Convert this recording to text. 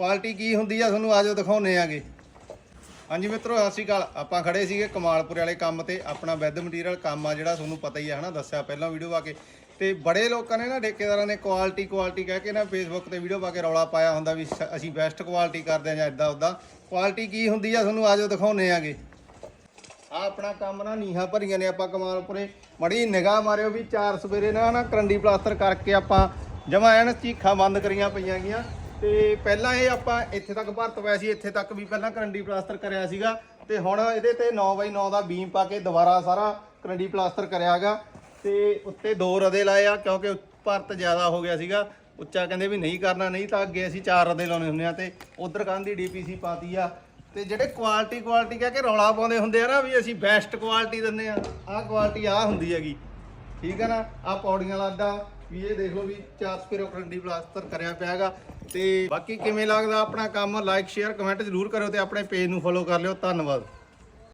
Quality ਕੀ ਹੁੰਦੀ ਆ ਤੁਹਾਨੂੰ ਆਜੋ ਦਿਖਾਉਨੇ ਆਗੇ। ਹਾਂਜੀ ਮਿੱਤਰੋ, ਸਤਿ ਸ਼੍ਰੀ ਅਕਾਲ। ਆਪਾਂ ਖੜੇ ਸੀਗੇ ਕਮਾਲਪੁਰੇ ਵਾਲੇ ਕੰਮ ਤੇ। ਆਪਣਾ ਵੈਦ ਮਟੀਰੀਅਲ ਕੰਮ ਆ ਜਿਹੜਾ ਤੁਹਾਨੂੰ ਪਤਾ ਹੀ ਆ, ਹਨਾ? ਦੱਸਿਆ ਪਹਿਲਾਂ ਵੀਡੀਓ ਪਾ ਕੇ। ਤੇ ਬੜੇ ਲੋਕਾਂ ਨੇ ਨਾ ਠੇਕੇਦਾਰਾਂ ਨੇ ਕੁਆਲਿਟੀ ਕੁਆਲਿਟੀ ਕਹਿ ਕੇ ਨਾ ਫੇਸਬੁੱਕ ਤੇ ਵੀਡੀਓ ਪਾ ਕੇ ਰੌਲਾ ਪਾਇਆ ਹੁੰਦਾ ਵੀ ਸ- ਅਸੀਂ ਬੈਸਟ ਕੁਆਲਿਟੀ ਕਰਦੇ ਆ ਜਾਂ ਇਦਾਂ ਉਦਾਂ ਕੁਆਲਿਟੀ ਕੀ ਹੁੰਦੀ ਆ ਤੁਹਾਨੂੰ ਆਜੋ ਦਿਖਾਉਨੇ ਆਗੇ। ਆ ਆਪਣਾ ਕੰਮ ਨਾ ਨੀਹਾਂ ਭਰੀਆਂ ਨੇ ਆਪਾਂ ਕਮਾਲਪੁਰੇ। ਮੜੀ ਨਿਗਾਹ ਮਾਰਿਓ ਵੀ ਚਾਰ ਸਵੇਰੇ ਨਾ ਨਾ ਕਰੰਡੀ ਪਲਾਸਟਰ ਕਰਕੇ ਆਪਾਂ ਜਮਾ ਐਨ ਚੀਖਾਂ ਬੰਦ ਕਰੀਆਂ ਪਈਆਂ ਗੀਆਂ। ਤੇ ਪਹਿਲਾਂ ਇਹ ਆਪਾਂ ਇੱਥੇ ਤੱਕ ਭਰਤ ਪਿਆ ਸੀ, ਇੱਥੇ ਤੱਕ ਵੀ ਪਹਿਲਾਂ ਕਰੰਡੀ ਪਲਾਸਟਰ ਕਰਿਆ ਸੀਗਾ ਤੇ ਹੁਣ ਇਹਦੇ ਤੇ 9x9 ਦਾ ਬੀਮ ਪਾ ਕੇ ਦੁਬਾਰਾ ਸਾਰਾ ਕਰੰਡੀ ਪਲਾਸਟਰ ਕਰਿਆਗਾ ਤੇ ਉੱਤੇ ਦੋ ਰਦੇ ਲਾਏ ਆ, ਕਿਉਂਕਿ ਭਰਤ ਜ਼ਿਆਦਾ ਹੋ ਗਿਆ ਸੀਗਾ। ਉੱਚਾ ਕਹਿੰਦੇ ਵੀ ਨਹੀਂ ਕਰਨਾ, ਨਹੀਂ ਤਾਂ ਅੱਗੇ ਅਸੀਂ ਚਾਰ ਰਦੇ ਲਾਉਣੇ ਹੁੰਦੇ ਆ ਤੇ ਉਧਰ ਕੰਨ ਦੀ ਡੀਪੀਸੀ ਪਾਤੀ ਆ। ਤੇ ਜਿਹੜੇ ਕੁਆਲਿਟੀ ਕੁਆਲਿਟੀ ਕਹਿ ਕੇ ਰੌਲਾ ਪਾਉਂਦੇ ਹੁੰਦੇ ਆ ਨਾ, ਵੀ ਅਸੀਂ ਬੈਸਟ ਕੁਆਲਿਟੀ ਦਿੰਦੇ ਆ, ਆਹ ਕੁਆਲਿਟੀ ਆਹ ਹੁੰਦੀ ਹੈਗੀ। ਠੀਕ ਹੈ ਨਾ? ਆਹ ਪੌੜੀਆਂ ਲਾਦਾ ਵੀ ਇਹ ਦੇਖ ਲਓ ਵੀ ਚਾਰ ਸਪੇਰੋ ਕਰੰਡੀ ਪਲਾਸਟਰ ਕਰਿਆ ਪਿਆ ਹੈਗਾ। ਤੇ ਬਾਕੀ ਕਿਵੇਂ ਲੱਗਦਾ ਆਪਣਾ ਕੰਮ? ਲਾਈਕ ਸ਼ੇਅਰ ਕਮੈਂਟ ਜ਼ਰੂਰ ਕਰਿਓ ਤੇ ਆਪਣੇ ਪੇਜ ਨੂੰ ਫੋਲੋ ਕਰ ਲਿਓ। ਧੰਨਵਾਦ।